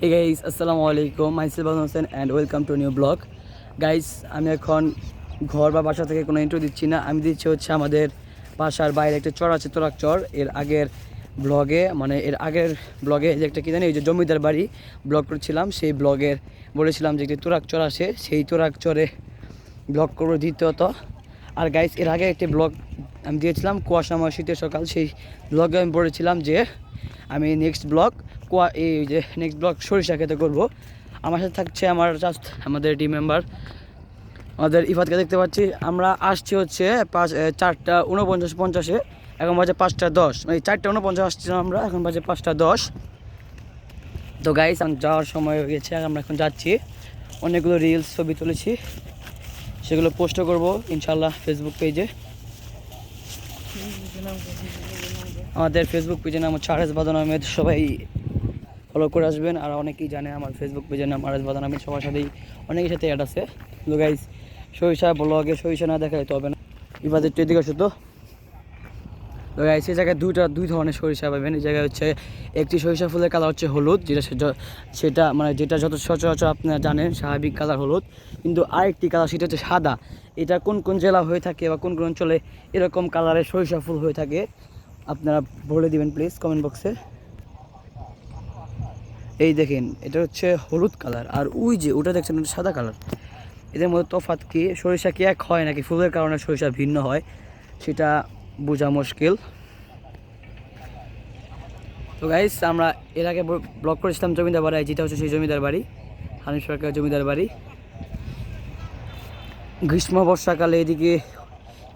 হে guys আসসালামু আলাইকুম my Silban Hossain and welcome to new blog guys আমি এখন ঘর বা বাসা থেকে কোনো ইন্ট্রো দিচ্ছি না। আমি দিচ্ছি হচ্ছে আমাদের বাসার বাইরে একটা চর আছে, তোরাক চর। এর আগের ব্লগে মানে এর আগের ব্লগে যে একটা কী জানি ওই যে জমিদার বাড়ি ব্লগ করছিলাম। সেই ব্লগের বলেছিলাম যে একটি তোরাক চর আসে সেই তোরাক চরে ব্লগ করব দ্বিতীয়ত। আর গাইস এর আগে একটি ব্লগ আমি দিয়েছিলাম কুয়াশাময় শীতের সকাল। সেই ব্লগে আমি বলেছিলাম যে আমি নেক্সট ব্লগ কুয়া এই যে নেক্সট ব্লগ সরিষা খেতে করব। আমার সাথে থাকছে আমার জাস্ট আমাদের টিম মেম্বার আমাদের ইফাতকে দেখতে পাচ্ছি। আমরা আসছি হচ্ছে পাঁচ চারটা উনপঞ্চাশ পঞ্চাশে, এখন বাজে পাঁচটা দশ। এই চারটা উনপঞ্চাশ আসছিলাম আমরা, এখন বাজে পাঁচটা দশ। তো গাইস যাওয়ার সময় হয়ে গেছে, আমরা এখন যাচ্ছি। অনেকগুলো রিলস ছবি তুলেছি। সেগুলো পোস্ট করব ইনশাল্লাহ ফেসবুক পেজে আমাদের ফেসবুক পেজের নাম হচ্ছে আরেস বাদন আহমেদ। সবাই ফলো করে আসবেন আর অনেকেই জানে আমার ফেসবুক পেজের নাম আরেস বাদন আহমেদ সবার সাথেই অনেকের সাথে অ্যাড আছে। তো গাইস সরিষা ব্লগে সরিষা না দেখালে তো হবে না। ইবাদের এদিকে আসো তো। তো গাইস এই জায়গায় দুইটা, দুই ধরনের সরিষা পাবেন। এই জায়গায় হচ্ছে একটি সরিষা ফুলের কালার হচ্ছে হলুদ, যেটা সেটা মানে যেটা যত সচরাচর আপনারা জানেন, স্বাভাবিক কালার হলুদ। কিন্তু আরেকটি কালার সেটা হচ্ছে সাদা। এটা কোন কোন জেলা হয়ে থাকে বা কোন কোন অঞ্চলে এরকম কালারের সরিষা ফুল হয়ে থাকে? আপনারা বলে দিবেন প্লিজ কমেন্ট বক্সে এই দেখেন, এটা হচ্ছে হলুদ কালার। আর ওই যে, ওটা দেখছেন, ওটা সাদা কালার। এদের মধ্যে তফাৎ কি? সরিষা কি এক হয় নাকি ফুলের কারণে সরিষা ভিন্ন হয়? সেটা বোঝা মুশকিল। তো গাইস আমরা এর আগে ব্লক করেছিলাম জমিদার বাড়ি, যেটা হচ্ছে সেই জমিদার বাড়ি, হানিফ সরকার জমিদার বাড়ি। গ্রীষ্ম, বর্ষাকালে এদিকে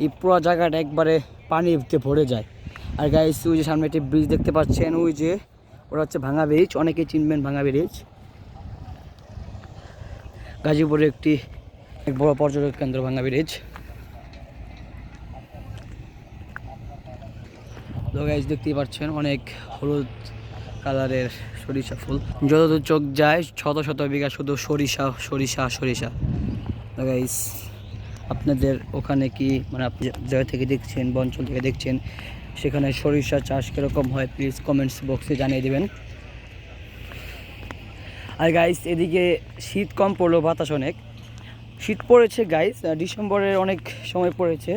এই পুরো জায়গাটা একবারে পানিতে ভরে যায়। আর গাইস ওই যে সামনে একটি ব্রিজ দেখতে পাচ্ছেন, ওই যে ওটা হচ্ছে ভাঙা ব্রিজ অনেকেই চিনবেন ভাঙা ব্রিজ গাজীপুরে একটি এক বড় পর্যটক কেন্দ্র ভাঙা ব্রিজ গাইজ দেখতেই পাচ্ছেন, অনেক হলুদ কালারের সরিষা ফুল। যতদূর চোখ যায়, শত শত বিঘা শুধু সরিষা সরিষা সরিষা। গাইজ আপনাদের ওখানে কি মানে আপনি জায়গা থেকে দেখছেন বা অঞ্চল থেকে দেখছেন সেখানে সরিষা চাষ কীরকম হয় প্লিজ কমেন্টস বক্সে জানিয়ে দেবেন। আর গাইস এদিকে শীত কম পড়ল, বাতাস অনেক। শীত পড়েছে গাইস ডিসেম্বরের অনেক সময় পড়েছে।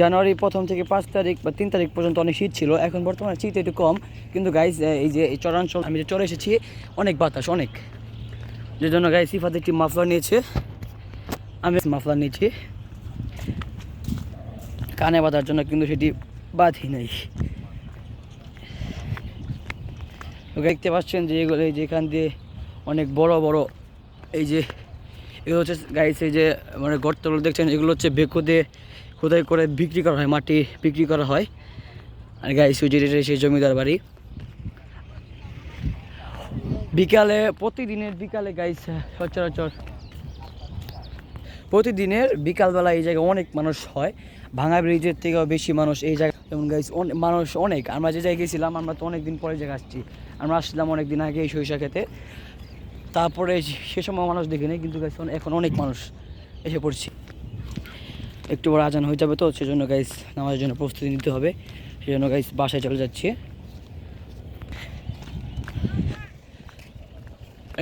জানুয়ারি প্রথম থেকে পাঁচ তারিখ বা তিন তারিখ পর্যন্ত অনেক শীত ছিল, এখন বর্তমানে শীত একটু কম। কিন্তু গাইস এই যে এই চরাঞ্চল, আমি যে চলে এসেছি, অনেক বাতাস, অনেক। যে জন্য গাইস সিফাত একটি মাফলার নিয়েছে। আমি মাফলার নিয়েছি। কানে বাঁধার জন্য কিন্তু সেটি বাঁধি নাই। দেখতে পাচ্ছেন যে এগুলো এই যে এখান দিয়ে অনেক বড় বড় এই যে এগুলো হচ্ছে এই যে মানে গর্তগুলো দেখছেন, এগুলো হচ্ছে বেকো দিয়ে খোদাই করে বিক্রি করা হয়, মাটি বিক্রি করা হয়। আর ওই যে সেই জমিদার বাড়ি। বিকালে, প্রতিদিনের বিকালে গাইস সচরাচর প্রতিদিনের বিকালবেলা এই জায়গায় অনেক মানুষ হয়। ভাঙা ব্রিজের থেকেও বেশি মানুষ এই জায়গায়। যেমন গাইস মানুষ অনেক। আমরা যে জায়গায় গেছিলাম, আমরা তো অনেক দিন পরে জায়গায় আসছি। আমরা আসছিলাম অনেক দিন আগে এই সরিষা খেতে তারপরে সে সময় মানুষ দেখিনি কিন্তু গাইস এখন অনেক মানুষ এসে পড়ছি। একটু বড় আজান হয়ে যাবে তো, সেজন্য গাইস নামাজের জন্য প্রস্তুতি নিতে হবে। সেজন্য গাইস বাসায় চলে যাচ্ছি।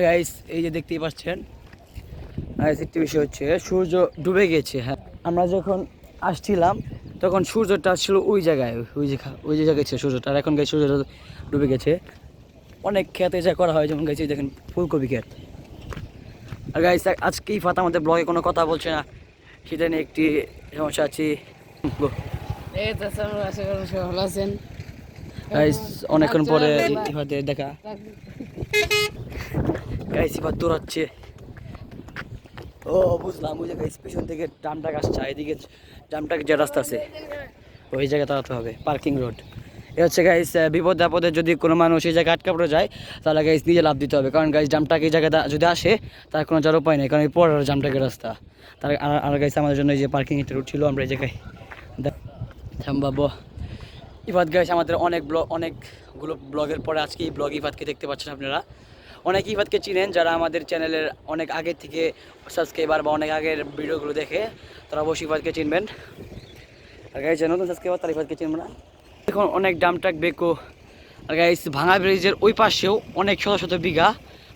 গাইস এই যে দেখতেই পাচ্ছেন একটি বিষয় হচ্ছে সূর্য ডুবে গেছে হ্যাঁ। আমরা যখন আসছিলাম তখন সূর্যটা ছিল ওই জায়গায় ওই যে ওই যে জায়গায় ছিল সূর্যটা। আর এখন গাইস সূর্যটা ডুবে গেছে। অনেক খেতে যা করা হয় যেমন গাইছে দেখেন ফুলকপি ক্ষেত। আর গাইস আজকেই ফাতা আমাদের ব্লগে কোনো কথা বলছে না। সেটা নিয়ে একটি সমস্যা আছে। এই অনেকক্ষণ পরে ইফাতে দেখা। গাইস ইফাত দৌড়াচ্ছে। ও, বুঝলাম বুঝে গাইস পিছন থেকে ডামটাক আসছে এদিকে ডামটাক যে রাস্তা আছে, ওই জায়গায় দাঁড়াতে হবে, পার্কিং রোড। এ হচ্ছে গাইস বিপদ আপদে যদি কোনো মানুষ এই জায়গায় আটকা পড়ে যায়, তাহলে গাইস নিজে লাভ দিতে হবে। কারণ গাইস জামটাক এই জায়গায় যদি আসে, তার কোনো যার উপায় নেই, কারণ এই পরের জামটাকের রাস্তা। তার আর- আর গাইস আমাদের জন্য এই যে পার্কিং একটা রুট ছিল, আমরা এই জায়গায় থামবাবো। ইফাত গাইস আমাদের অনেক ব্লগ অনেকগুলো ব্লগের পরে আজকে এই ব্লগ ইফাতকে দেখতে পাচ্ছেন আপনারা। অনেক ইফাতকে চিনেন যারা আমাদের চ্যানেলের অনেক আগে থেকে সাবস্ক্রাইবার বা অনেক আগের ভিডিওগুলো দেখে, তারা অবশ্যই ইফাতকে চিনবেন। আর গাইস নতুন সাবস্ক্রাইবার তারা ইফাতকে চিনবে না। এখন অনেক ডামটাক বেকো। আর গাইস ভাঙা ব্রিজের ওই পাশেও অনেক শত শত বিঘা,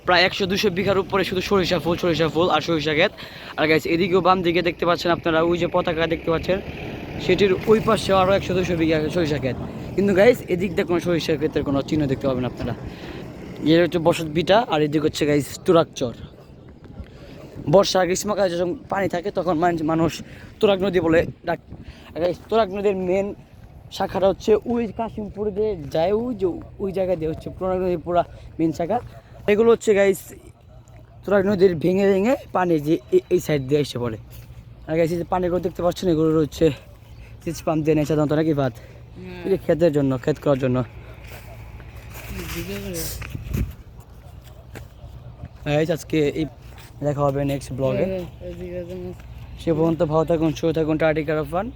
প্রায় একশো দুশো বিঘার উপরে শুধু সরিষা ফুল সরিষা ফুল আর সরিষা ক্ষেত। আর গাইস এদিকেও বাম দিকে দেখতে পাচ্ছেন আপনারা, ওই যে পতাকা দেখতে পাচ্ছেন, সেটির ওই পাশেও আরও একশো দুশো বিঘা সরিষা ক্ষেত। কিন্তু গাইস এদিক দিয়ে কোনো সরিষা ক্ষেতের কোনো চিহ্ন দেখতে পাবেন আপনারা। এর হচ্ছে বসত বিটা আর এদিকে হচ্ছে গাইস তুরাকচর বর্ষা গ্রীষ্মকালে যখন পানি থাকে তখন মানুষ তুরাগ নদী বলে ডাক guys, নদীর মেন শাখাটা হচ্ছে ওই কাশিমপুর দিয়ে যায় ওই যে ওই জায়গা দিয়ে হচ্ছে তুরাগ নদীর পুরা মেন শাখা। এগুলো হচ্ছে গাইস তুরাগ নদীর ভেঙে ভেঙে পানি যে এই সাইড দিয়ে এসে পড়ে। আর গাইস এই যে পানিগুলো দেখতে পাচ্ছেন এগুলো হচ্ছে সিচ পাম্প দিয়ে নেই সাধারণত নাকি ভাত ক্ষেতের জন্য ক্ষেত করার জন্য। আজকে এই দেখা হবে নেক্সট ব্লগে সে পর্যন্ত ভালো থাকুন সুস্থ থাকুন টাটি কারফান।